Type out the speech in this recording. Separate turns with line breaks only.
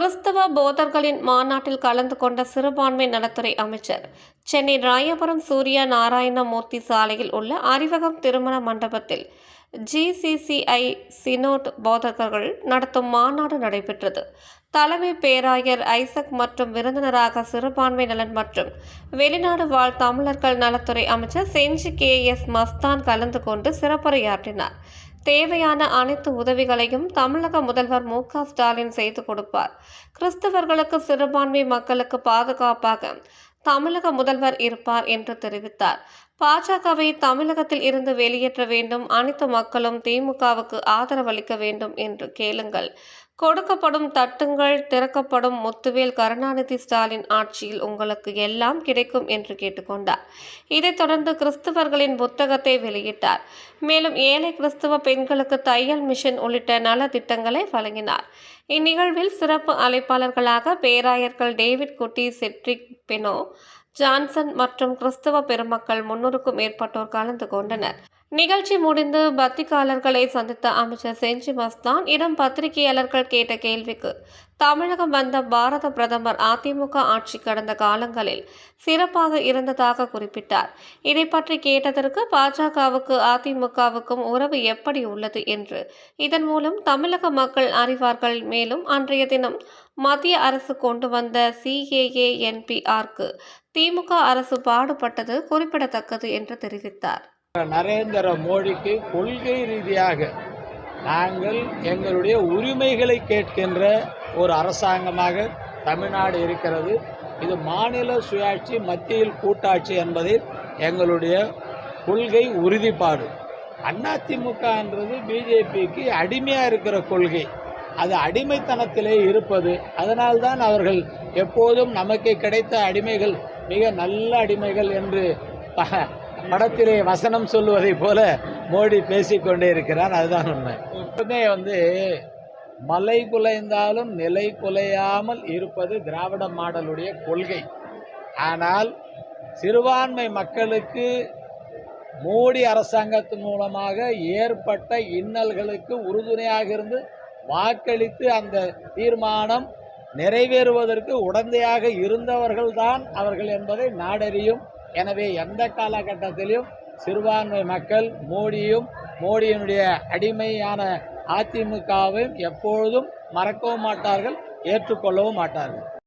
கிறிஸ்தவ போதர்களின் மாநாட்டில் கலந்து கொண்ட சிறுபான்மை நலத்துறை அமைச்சர் சென்னை ராயபுரம் சூர்யா நாராயணமூர்த்தி சாலையில் உள்ள அறிவகம் திருமண மண்டபத்தில் ஜிசிசிஐ சினோட் போதகர்கள் நடத்தும் மாநாடு நடைபெற்றது. தலைமை பேராயர் ஐசக் மற்றும் விருந்தினராக சிறுபான்மை நலன் மற்றும் வெளிநாடு வாழ் தமிழர்கள் நலத்துறை அமைச்சர் செஞ்சி கே எஸ் மஸ்தான் கலந்து கொண்டு சிறப்புரையாற்றினார். தேவையான அனைத்து உதவிகளையும் தமிழக முதல்வர் மு க ஸ்டாலின் செய்து கொடுப்பார். கிறிஸ்தவர்களுக்கு சிறுபான்மை மக்களுக்கு பாதுகாப்பாக தமிழக முதல்வர் இருப்பார் என்று தெரிவித்தார். பாஜகவை தமிழகத்தில் இருந்து வெளியேற்ற வேண்டும். அனைத்து மக்களும் திமுகவுக்கு ஆதரவளிக்க வேண்டும் என்று கேளுங்கள். கொடுக்கப்படும் தட்டுங்கள் திறக்கப்படும் முத்துவேல் கருணாநிதி ஸ்டாலின் ஆட்சியில் உங்களுக்கு எல்லாம் கிடைக்கும் என்று கேட்டுக்கொண்டார். இதைத் தொடர்ந்து கிறிஸ்தவர்களின் புத்தகத்தை வெளியிட்டார். மேலும் ஏழை கிறிஸ்தவ பெண்களுக்கு தையல் மிஷன் உள்ளிட்ட நல திட்டங்களை வழங்கினார். இந்நிகழ்வில் சிறப்பு அழைப்பாளர்களாக பேராயர்கள் David Kutty Cedric Beno Johnson மற்றும் கிறிஸ்தவ பெருமக்கள் முன்னூறுக்கும் மேற்பட்டோர் கலந்து கொண்டனர். நிகழ்ச்சி முடிந்து பத்திரிகையாளர்களை சந்தித்த அமைச்சர் செஞ்சி மஸ்தான் இடம் பத்திரிகையாளர்கள் கேட்ட கேள்விக்கு தமிழகம் வந்த பாரத பிரதமர் அதிமுக ஆட்சி கடந்த காலங்களில் சிறப்பாக இருந்ததாக குறிப்பிட்டார். இதை பற்றி கேட்டதற்கு பாஜகவுக்கு அதிமுகவுக்கும் உறவு எப்படி உள்ளது என்று இதன் மூலம் தமிழக மக்கள் அறிவார்கள். மேலும் அன்றைய தினம் மத்திய அரசு கொண்டு வந்த சிஏஏஎன்பிஆர்க்கு திமுக அரசு பாடுபட்டது குறிப்பிடத்தக்கது என்று தெரிவித்தார்.
நரேந்திர மோடிக்கு கொள்கை ரீதியாக நாங்கள் எங்களுடைய உரிமைகளை கேட்கின்ற ஒரு அரசாங்கமாக தமிழ்நாடு இருக்கிறது. இது மாநில சுயாட்சி மத்தியில் கூட்டாட்சி என்பதில் எங்களுடைய கொள்கை உறுதிப்பாடு. அதிமுகன்றது பிஜேபிக்கு அடிமையாக இருக்கிற கொள்கை. அது அடிமைத்தனத்திலே இருப்பது. அதனால்தான் அவர்கள் எப்போதும் நமக்கு கிடைத்த அடிமைகள் மிக நல்ல அடிமைகள் என்று படத்திலே வசனம் சொல்லுவதைப் போல மோடி பேசிக்கொண்டே இருக்கிறார். அதுதான் உண்மை. எப்பவுமே வந்து மலை குலைந்தாலும் நிலை குலையாமல் இருப்பது திராவிட மாடலுடைய கொள்கை. ஆனால் சிறுபான்மை மக்களுக்கு மோடி அரசாங்கத்தின் மூலமாக ஏற்பட்ட இன்னல்களுக்கு உறுதுணையாக இருந்து வாக்களித்து அந்த தீர்மானம் நிறைவேறுவதற்கு உடந்தையாக இருந்தவர்கள்தான் அவர்கள் என்பதை நாடறியும். எனவே எந்த காலகட்டத்திலும் சிறுபான்மை மக்கள் மோடியும் மோடியினுடைய அடிமையான அதிமுகவையும் எப்பொழுதும் மறக்கவும் மாட்டார்கள் ஏற்றுக்கொள்ளவும் மாட்டார்கள்.